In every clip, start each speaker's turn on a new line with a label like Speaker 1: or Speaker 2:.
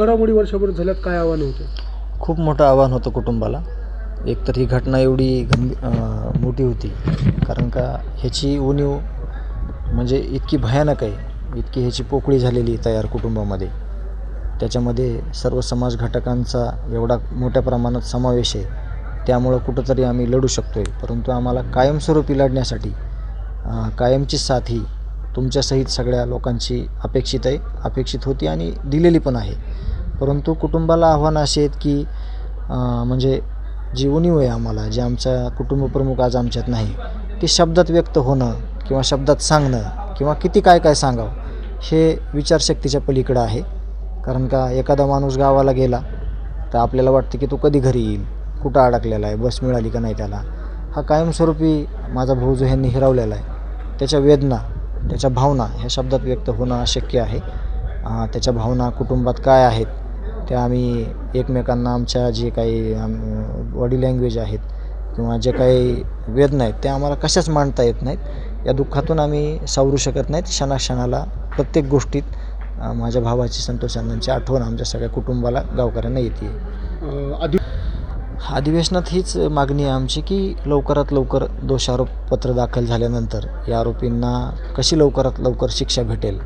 Speaker 1: घडामोडी वर्षभर झाल्यात काय आव्हान होतं?
Speaker 2: खूप मोठं आव्हान होतं कुटुंबाला. एकतर ही घटना एवढी गंभी मोठी होती. कारण का ह्याची उणीव म्हणजे इतकी भयानक आहे. इतकी ह्याची पोकळी झालेली तयार कुटुंबामध्ये. त्याच्यामध्ये सर्व समाज घटकांचा एवढा मोठ्या प्रमाणात समावेश आहे. त्यामुळं कुठंतरी आम्ही लढू शकतो आहे परंतु आम्हाला कायमस्वरूपी लढण्यासाठी कायमची साथ ही तुमच्यासहित सगळ्या लोकांची अपेक्षित आहे. अपेक्षित होती आणि दिलेली पण आहे. परंतु कुटुंबाला आव्हान असे आहेत की म्हणजे जी उणीव आहे आम्हाला जे आमचा कुटुंबप्रमुख आज आमच्यात नाही ती शब्दात व्यक्त होणं किंवा शब्दात सांगणं किंवा किती काय काय सांगावं हे विचारशक्तीच्या पलीकडं आहे. कारण का एखादा माणूस गावाला गेला तर आपल्याला वाटतं की तो कधी घरी येईल कुठं अडकलेला आहे बस मिळाली का नाही त्याला. हा कायमस्वरूपी माझा भाऊ जो ह्यांनी हिरावलेला आहे त्याच्या वेदना त्याच्या भावना ह्या शब्दात व्यक्त होणं अशक्य आहे. त्याच्या भावना कुटुंबात काय आहेत त्या आम्ही एकमेकांना आमच्या जे काही बॉडी लँग्वेज आहेत किंवा जे काही वेदना आहेत त्या आम्हाला कशाच मांडता येत नाहीत. या दुःखातून आम्ही सावरू शकत नाहीत. क्षणाक्षणाला प्रत्येक गोष्टीत माझ्या भावाची संतोष अण्णांची आठवण आमच्या सगळ्या कुटुंबाला गावकऱ्यांना येते.
Speaker 1: अं, आधी
Speaker 2: अधिवेशनात हीच मागणी आहे आमची की लवकरात लवकर दोषारोपपत्र दाखल झाल्यानंतर या आरोपींना कशी लवकरात लवकर शिक्षा भेटेल?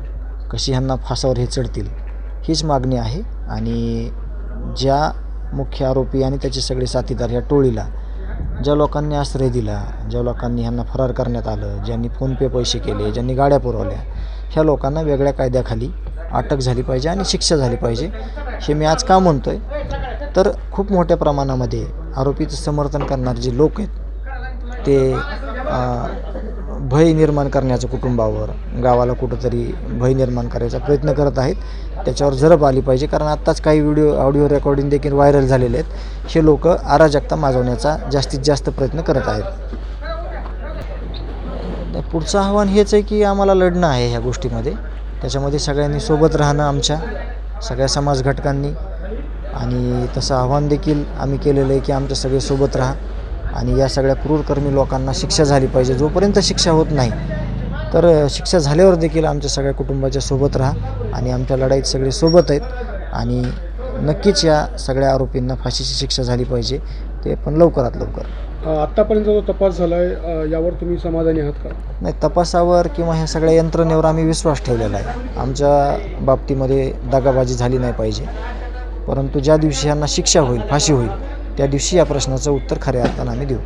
Speaker 2: कशी ह्यांना फासावर हे चढतील? हीच मागणी आहे. आणि ज्या मुख्य आरोपी आणि त्याचे सगळे साथीदार ह्या टोळीला ज्या लोकांनी आश्रय दिला ज्या लोकांनी ह्यांना फरार करण्यात आलं ज्यांनी फोनपे पैसे केले ज्यांनी गाड्या पुरवल्या ह्या लोकांना वेगळ्या कायद्याखाली अटक झाली पाहिजे आणि शिक्षा झाली पाहिजे हे मी आज का म्हणतो आहे तर खूप मोठ्या प्रमाणामध्ये आरोपीचं समर्थन करणारे जे लोक आहेत ते भय निर्माण करण्याचं कुटुंबावर गावाला कुठंतरी भय निर्माण करायचा प्रयत्न करत आहेत. त्याच्यावर झरप आली पाहिजे. कारण आत्ताच काही व्हिडिओ ऑडिओ रेकॉर्डिंग देखील व्हायरल झालेले आहेत. हे लोक अराजकता माजवण्याचा जास्तीत जास्त प्रयत्न करत आहेत. तर पुढचं आव्हान हेच आहे की आम्हाला लढणं आहे ह्या गोष्टीमध्ये. त्याच्यामध्ये सगळ्यांनी सोबत राहणं आमच्या सगळ्या समाज घटकांनी आणि तसं आव्हान देखील आम्ही केलेलं आहे की आमच्या सगळे सोबत राहा. आणि या सगळ्या क्रूरकर्मी लोकांना शिक्षा झाली पाहिजे. जोपर्यंत शिक्षा होत नाही तर शिक्षा झाल्यावर देखील आमच्या सगळ्या कुटुंबाच्या सोबत राहा आणि आमच्या लढाईत सगळे सोबत आहेत आणि नक्कीच या सगळ्या आरोपींना फाशीची शिक्षा झाली पाहिजे. ते पण लवकरात लवकर.
Speaker 1: आत्तापर्यंत जो तपास झाला आहे यावर तुम्ही समाधानी आहात का?
Speaker 2: नाही तपासावर किंवा ह्या सगळ्या यंत्रणेवर आम्ही विश्वास ठेवलेला आहे. आमच्या बाबतीमध्ये दगाबाजी झाली नाही पाहिजे. परंतु ज्या दिवशी यांना शिक्षा होईल फाशी होईल त्या दिवशी या प्रश्नाचं उत्तर खऱ्या अर्थानं आम्ही देऊ.